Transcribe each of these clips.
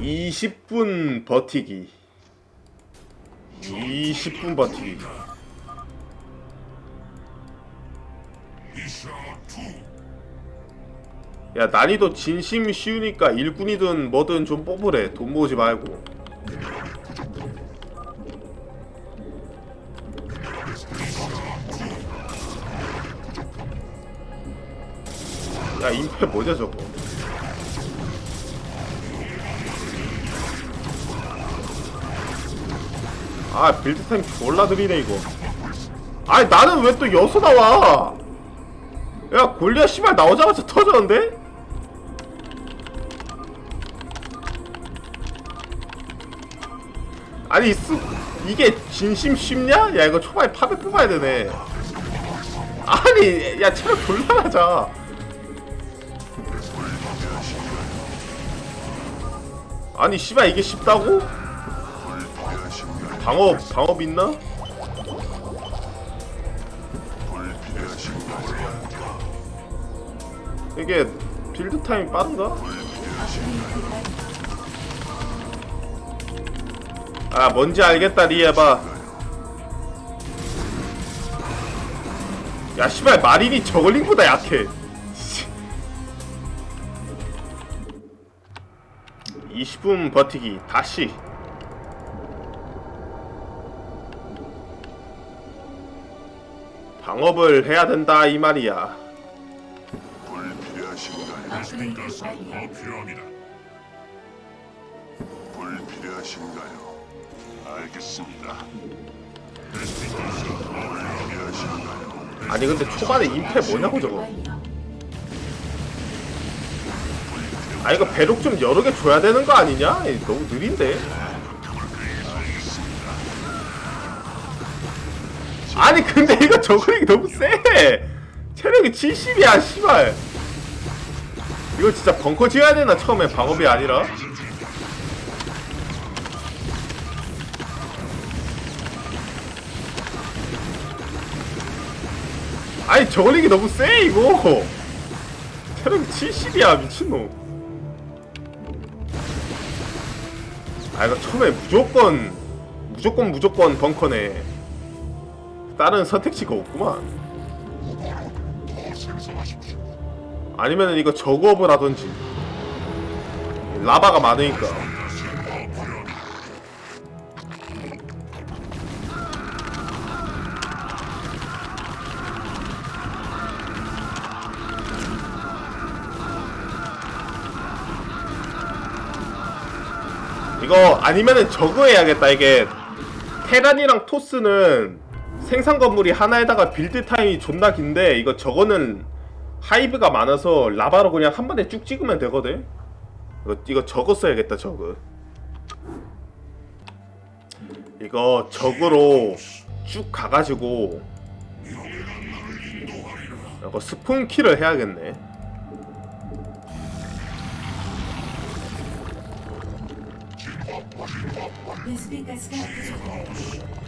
20분 버티기. 20분 버티기. 야 난이도 진심 쉬우니까 일꾼이든 뭐든 좀 뽑으래. 돈 모으지 말고. 야 임페 뭐냐 저거 아 빌드 타임 졸라 느리네 이거 아니 나는 왜 또 여수 나와 야 골리아 씨발 나오자마자 터졌는데? 아니 스, 이게 진심 쉽냐? 야 이거 초반에 파베 뽑아야 되네 아니 야 체력 졸라 낮아 아니 씨발 이게 쉽다고? 방업 방업 있나? 이게 빌드 타임 빠른가? 아 뭔지 알겠다 리에바 야 씨발 마린이 저글링보다 약해 20분 버티기 다시 방업을 해야 된다 이 말이야 불필요하신가요? 업그레이드 완료. 필요합니다. 불필요하신가요? 알겠습니다. 필요하신가요? 필요하신가요? 아니 근데 초반에 임페 뭐냐고 저거. 아 이거 배럭 좀 여러 개 줘야 되는 거 아니냐? 이, 너무 느린데? 아니 근데 이거 저글링이 너무 세! 체력이 70이야 씨발 이거 진짜 벙커 지어야 되나 처음에 방업이 아니라? 아니 저글링이 너무 세 이거 체력이 70이야 미친놈 아 이거 처음에 무조건 무조건 무조건 벙커네 다른 선택지가 없구만. 아니면은 이거 저거업을 하던지. 라바가 많으니까. 이거 아니면은 저거 해야겠다 이게. 테란이랑 토스는 생산 건물이 하나에다가 빌드 타임이 존나 긴데 이거 저거는 하이브가 많아서 라바로 그냥 한 번에 쭉 찍으면 되거든? 이거, 이거 저거 써야겠다 저거. 이거 적으로 쭉 가가지고 이거 킬을 해야겠네. 베스핀 가스가 부족합니다.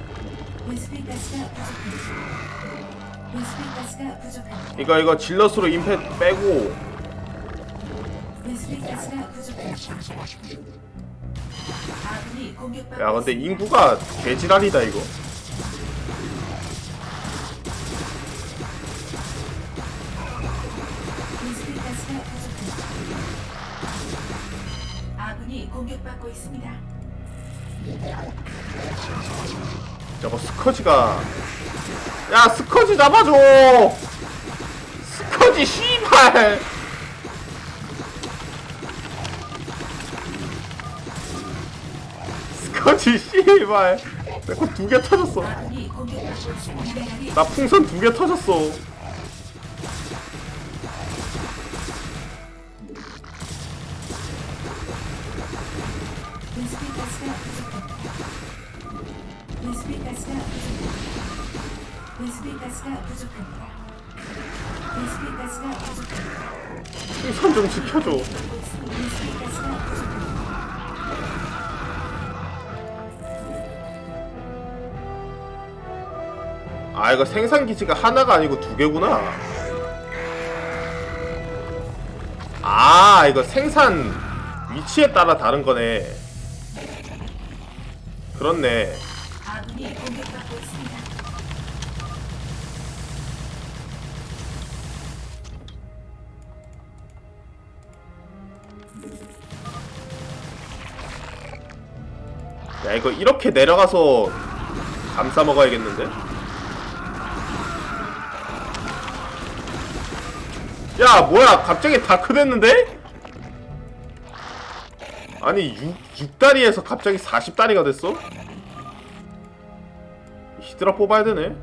이거 이거 질럿으로 임팩 빼고 베스핀 가스가 부족합니다. 아군이 공격받고 야 근데. 인구가 개지랄이다 이거 공격받고 있습니다. 저거 스커지가. 야 스커지 잡아줘! 스커지 씨발! 스커지 씨발! 내거 두 개 터졌어? 나 풍선 두 개 터졌어 풍선 좀 지켜줘. 아 이거 생산 기지가 하나가 아니고 두 개구나. 아 이거 생산 위치에 따라 다른 거네. 그렇네 야 이거 이렇게 내려가서 감싸 먹어야겠는데? 야 뭐야 갑자기 다크 됐는데? 아니 6, 6다리에서 갑자기 40다리가 됐어? 히드라 뽑아야 되네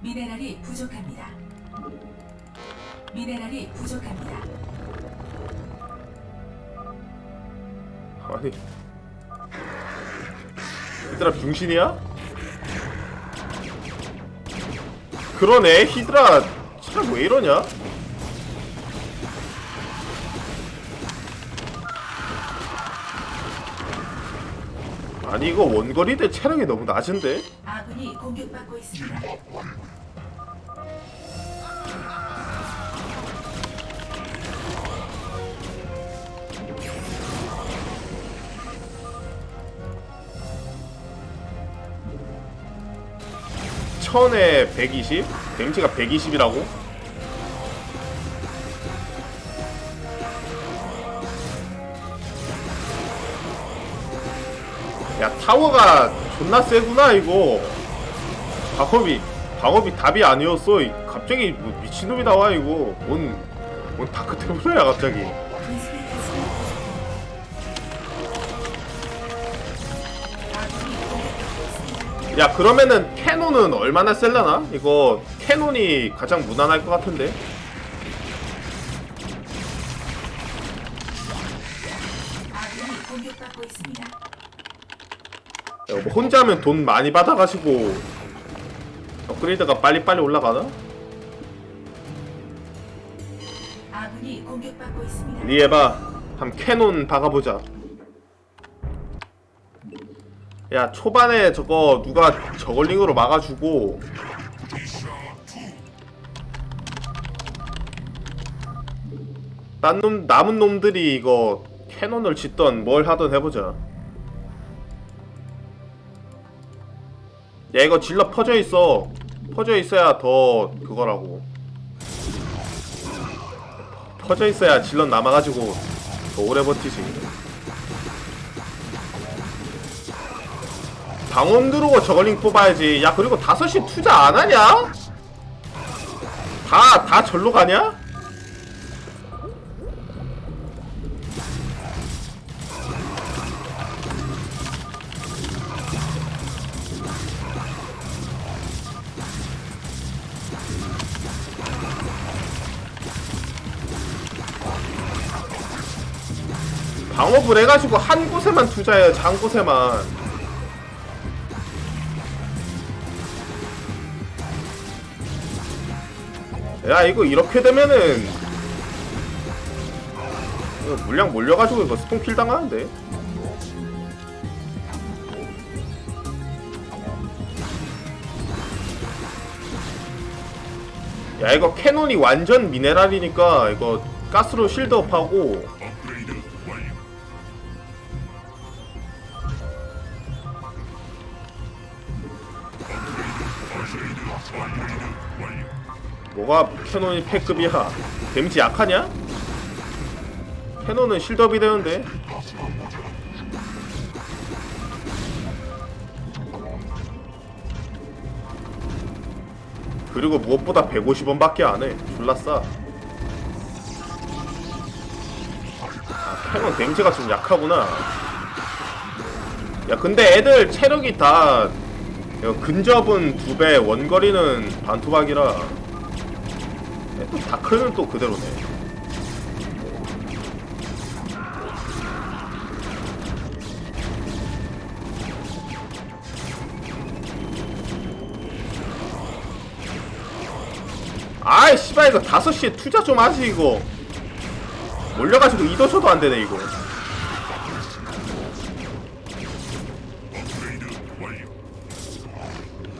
미네랄이 부족합니다. 미네랄이 부족합니다. 아니 히드라 병신이야? 그러네 히드라 참 왜 이러냐? 아니 이거 원거리 대 체력이 너무 낮은데? 아군이 공격받고 있습니다. 천에 120? 데미지가 120이라고? 야 타워가 존나 세구나 이거 방업이 방업이 답이 아니었어 이- 갑자기 뭐 미친놈이 나와 이거 뭔, 뭔 다크 테블러야 갑자기 야 그러면은 캐논은 얼마나 셀라나? 이거 캐논이 가장 무난할 것 같은데 아군이 공격받고 있습니다. 야, 뭐 혼자 하면 돈 많이 받아가지고 업그레이드가 빨리빨리 올라가나? 아군이 공격받고 있습니다. 리에바 한 캐논 박아보자 야 초반에 저거 누가 저걸링으로 막아주고. 딴 놈, 남은 놈들이 이거 캐논을 짓던 뭘 하던 해보자. 야 이거 질러 퍼져 있어. 퍼져 있어야 더 그거라고. 퍼져 있어야 질러 남아가지고 더 오래 버티지 방언 누르고 저걸링 뽑아야지 야 그리고 5시 투자 안 하냐? 다, 다 절로 가냐? 방업을 해가지고 한 곳에만 투자해야지 한 곳에만 야 이거 이렇게 되면은 이거 물량 몰려가지고 이거 스톤킬 당하는데 야 이거 캐논이 완전 미네랄이니까 이거 가스로 실드업하고. 뭐가 캐논이 패급이야? 데미지 약하냐? 캐논은 실드업이 되는데. 그리고 무엇보다 150원밖에 안해. 졸라 싸. 아, 캐논 데미지가 좀 약하구나. 야 근데 애들 체력이 다 야, 근접은 두 배, 원거리는 반토막이라 야, 또 다크는 또 그대로네. 아이 씨발 이거 5시에 투자 좀 하지 이거 몰려가지고 이도저도 안 되네 이거.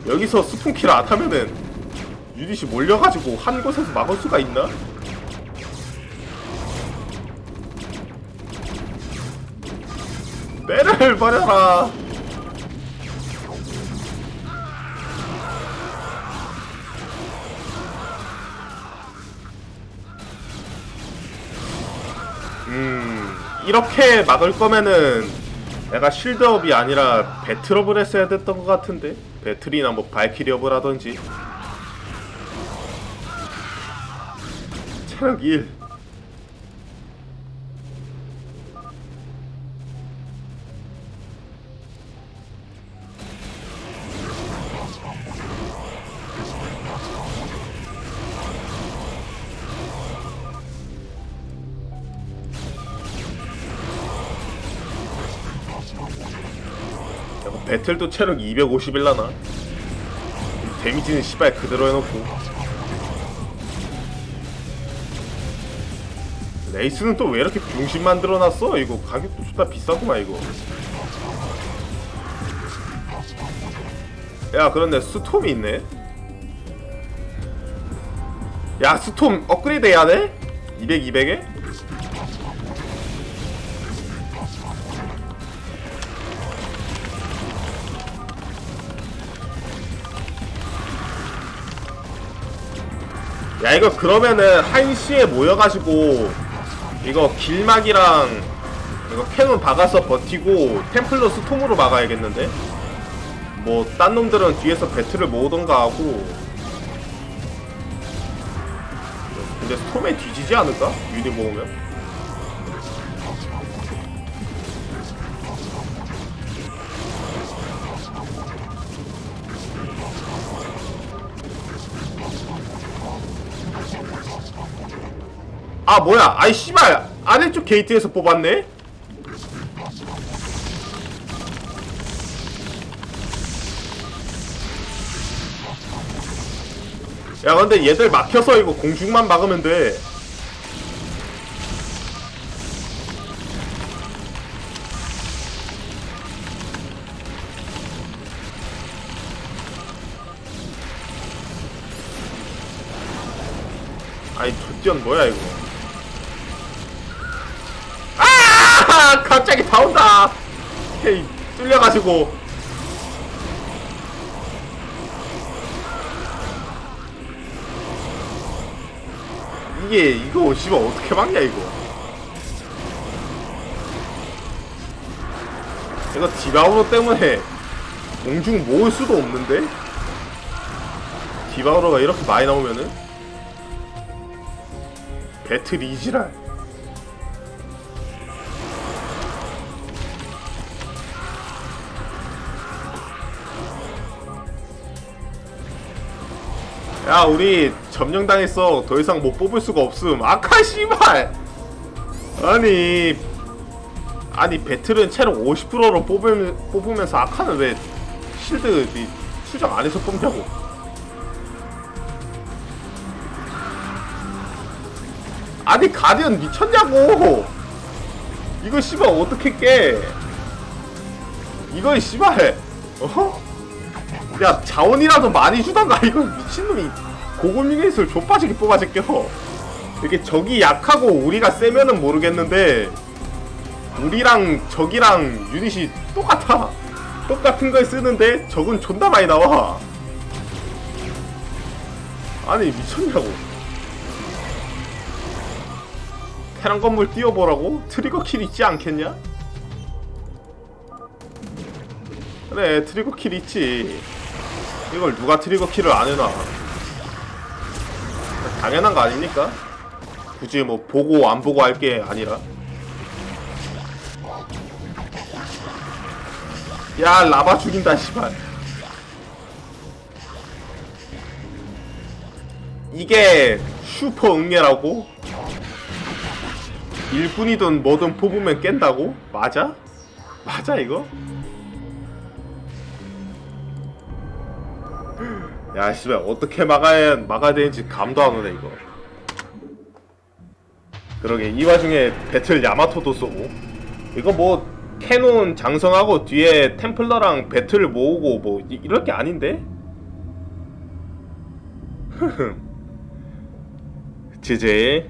여기서 스푼키를 안 하면은 유닛이 몰려가지고 한 곳에서 막을 수가 있나? 배를 버려라. 음 이렇게 막을 거면은 내가 실드업이 아니라 배틀업을 했어야 됐던 것 같은데? 배틀이나 뭐 발키리업을 하던지. 체력 1 야, 뭐 배틀도 체력 251라나? 데미지는 씨발 그대로 해놓고 레이스는 또 왜 이렇게 병신 만들어놨어? 이거 가격도 존나 비싸구만 이거 야 그런데 스톰이 있네 야 스톰 업그레이드 해야 돼? 200, 200에? 야 이거 그러면은 1시에 모여가지고 이거 길막이랑 이거 캐논 박아서 버티고 템플러 스톰으로 막아야겠는데? 뭐 딴 놈들은 뒤에서 배틀을 모으던가 하고 근데 스톰에 뒤지지 않을까? 유닛 모으면? 아 뭐야? 아이 씨발. 아래쪽 게이트에서 뽑았네? 야 근데 얘들 막혀서 이거 공중만 막으면 돼. 아이 좆견 뭐야 이거 갑자기 다 온다. 헤이 뚫려가지고. 이게 이거 씨발 어떻게 막냐 이거. 이거 디바우로 때문에 공중 모을 수도 없는데? 디바우로가 이렇게 많이 나오면은? 배틀 이지랄 야 우리 점령당했어. 더 이상 못 뽑을 수가 없음. 아카 씨발! 아니 아니 배틀은 체력 50%로 뽑으면, 뽑으면서 아카는 왜 실드 이 수정 안해서 뽑냐고. 아니 가디언 미쳤냐고! 이거 씨발 어떻게 깨? 이거 씨발! 어? 야 자원이라도 많이 주던가. 이거 미친놈이. 고급 유닛을 좆빠지게 뽑아 제껴 이게 적이 약하고 우리가 세면은 모르겠는데 우리랑 적이랑 유닛이 똑같아. 똑같은 걸 쓰는데 적은 존나 많이 나와. 아니 미쳤냐고. 테란 건물 띄워보라고? 트리거 킬 있지 않겠냐? 그래 트리거 킬 있지 이걸 누가 트리거 킬을 안 해놔 당연한 거 아닙니까? 굳이 뭐 보고 안 보고 할 게 아니라 야 라바 죽인다 씨발 이게 슈퍼 응애라고? 일꾼이든 뭐든 뽑으면 깬다고? 맞아? 맞아 이거? 야 씨발 어떻게 막아야 막아야 되는지 감도 안 오네 이거. 그러게 이 와중에 배틀 야마토도 쏘고. 이거 뭐 캐논 장성하고 뒤에 템플러랑 배틀 모으고 뭐 이, 이럴 게 아닌데? 지지